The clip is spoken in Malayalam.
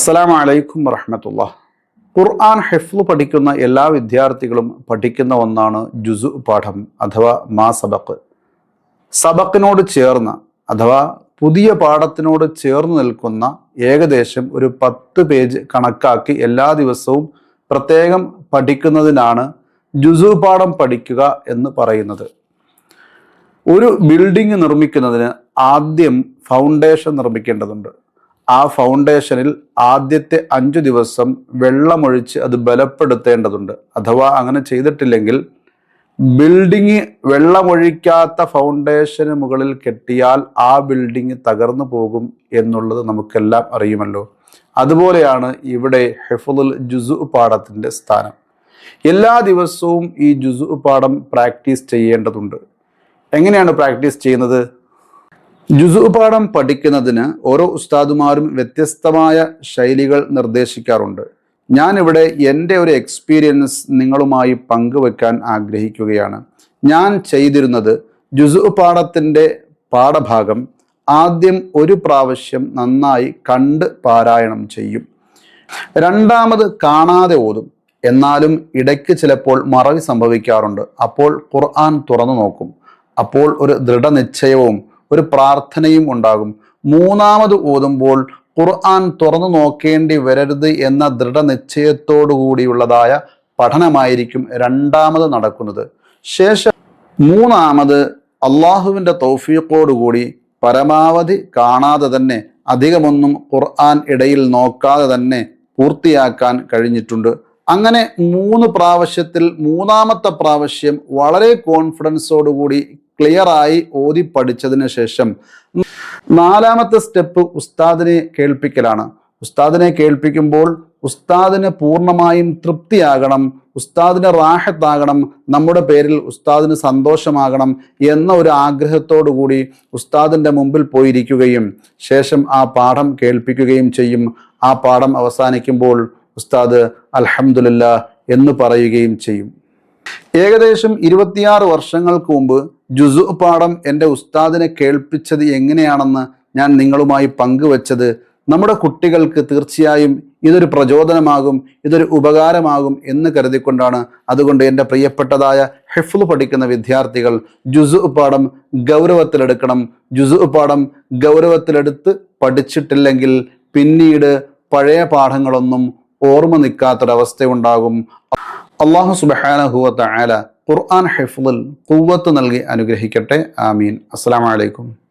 അസ്സലാമു അലൈക്കും വറഹമത്തുള്ള. ഖുർആൻ ഹെഫ്ല് പഠിക്കുന്ന എല്ലാ വിദ്യാർത്ഥികളും പഠിക്കുന്ന ഒന്നാണ് ജുസു പാഠം അഥവാ മാ സബക്ക് സബക്കിനോട് ചേർന്ന് അഥവാ പുതിയ പാഠത്തിനോട് ചേർന്ന് നിൽക്കുന്ന ഏകദേശം ഒരു പത്ത് പേജ് കണക്കാക്കി എല്ലാ ദിവസവും പ്രത്യേകം പഠിക്കുന്നതിനാണ് ജുസു പാഠം പഠിക്കുക എന്ന് പറയുന്നത്. ഒരു ബിൽഡിംഗ് നിർമ്മിക്കുന്നതിന് ആദ്യം ഫൗണ്ടേഷൻ നിർമ്മിക്കേണ്ടതുണ്ട്. ആ ഫൗണ്ടേഷനിൽ ആദ്യത്തെ അഞ്ചു ദിവസം വെള്ളമൊഴിച്ച് അത് ബലപ്പെടുത്തേണ്ടതുണ്ട്. അഥവാ അങ്ങനെ ചെയ്തിട്ടില്ലെങ്കിൽ ബിൽഡിംഗ് വെള്ളമൊഴിക്കാത്ത ഫൗണ്ടേഷന് മുകളിൽ കെട്ടിയാൽ ആ ബിൽഡിംഗ് തകർന്നു പോകും എന്നുള്ളത് നമുക്കെല്ലാം അറിയുമല്ലോ. അതുപോലെയാണ് ഇവിടെ ഹെഫുൽ ജുസു പാഠത്തിന്റെ സ്ഥാനം. എല്ലാ ദിവസവും ഈ ജുസു പാഠം പ്രാക്ടീസ് ചെയ്യേണ്ടതുണ്ട്. എങ്ങനെയാണ് പ്രാക്ടീസ് ചെയ്യുന്നത്? ജുസു പാഠം പഠിക്കുന്നതിന് ഓരോ ഉസ്താദുമാരും വ്യത്യസ്തമായ ശൈലികൾ നിർദ്ദേശിക്കാറുണ്ട്. ഞാനിവിടെ എന്റെ ഒരു എക്സ്പീരിയൻസ് നിങ്ങളുമായി പങ്കുവെക്കാൻ ആഗ്രഹിക്കുകയാണ്. ഞാൻ ചെയ്തിരുന്നത് ജുസു പാഠത്തിന്റെ പാഠഭാഗം ആദ്യം ഒരു പ്രാവശ്യം നന്നായി കണ്ട് പാരായണം ചെയ്യും. രണ്ടാമത് കാണാതെ ഓതും. എന്നാലും ഇടയ്ക്ക് ചിലപ്പോൾ മറവി സംഭവിക്കാറുണ്ട്. അപ്പോൾ ഖുർആൻ തുറന്നു നോക്കും. അപ്പോൾ ഒരു ദൃഢനിശ്ചയവും ഒരു പ്രാർത്ഥനയും ഉണ്ടാകും. മൂന്നാമത് ഓതുമ്പോൾ ഖുർആൻ തുറന്നു നോക്കേണ്ടി വരരുത് എന്ന ദൃഢനിശ്ചയത്തോടു കൂടിയുള്ളതായ പഠനമായിരിക്കും രണ്ടാമത് നടക്കുന്നത്. ശേഷം മൂന്നാമത് അള്ളാഹുവിന്റെ തൗഫീഖോടുകൂടി പരമാവധി കാണാതെ തന്നെ അധികമൊന്നും ഖുർആൻ ഇടയിൽ നോക്കാതെ തന്നെ പൂർത്തിയാക്കാൻ കഴിഞ്ഞിട്ടുണ്ട്. അങ്ങനെ മൂന്ന് പ്രാവശ്യത്തിൽ മൂന്നാമത്തെ പ്രാവശ്യം വളരെ കോൺഫിഡൻസോടുകൂടി ക്ലിയറായി ഓതി പഠിച്ചതിന് ശേഷം നാലാമത്തെ സ്റ്റെപ്പ് ഉസ്താദിനെ കേൾപ്പിക്കലാണ്. ഉസ്താദിനെ കേൾപ്പിക്കുമ്പോൾ ഉസ്താദിന് പൂർണമായും തൃപ്തിയാകണം ഉസ്താദിന് റാഹത്താകണം നമ്മുടെ പേരിൽ ഉസ്താദിന് സന്തോഷമാകണം എന്ന ഒരു ആഗ്രഹത്തോടു കൂടി ഉസ്താദിന്റെ മുമ്പിൽ പോയിരിക്കുകയും ശേഷം ആ പാഠം കേൾപ്പിക്കുകയും ചെയ്യും. ആ പാഠം അവസാനിക്കുമ്പോൾ ഉസ്താദ് അൽഹമുല്ല എന്ന് പറയുകയും ചെയ്യും. ഏകദേശം ഇരുപത്തിയാറ് വർഷങ്ങൾക്ക് മുമ്പ് ജുസു പാഠം എന്റെ ഉസ്താദിനെ കേൾപ്പിച്ചത് എങ്ങനെയാണെന്ന് ഞാൻ നിങ്ങളുമായി പങ്കുവച്ചത് നമ്മുടെ കുട്ടികൾക്ക് തീർച്ചയായും ഇതൊരു പ്രചോദനമാകും ഇതൊരു ഉപകാരമാകും എന്ന് കരുതിക്കൊണ്ടാണ്. അതുകൊണ്ട് എന്റെ പ്രിയപ്പെട്ടതായ ഹെഫ്ലു പഠിക്കുന്ന വിദ്യാർത്ഥികൾ ജുസു പാഠം ഗൗരവത്തിലെടുക്കണം. ജുസു പാഠം ഗൗരവത്തിലെടുത്ത് പഠിച്ചിട്ടില്ലെങ്കിൽ പിന്നീട് പഴയ പാഠങ്ങളൊന്നും ഓർമ്മ നിൽക്കാത്തൊരവസ്ഥയുണ്ടാകും. അള്ളാഹു സുബഹാനഹുവത്ത ആല ഖുർആൻ ഹെഫ്ലിൽ കുവ്വത്ത് നൽകി അനുഗ്രഹിക്കട്ടെ. ആമീൻ. അസ്സാം വലൈക്കും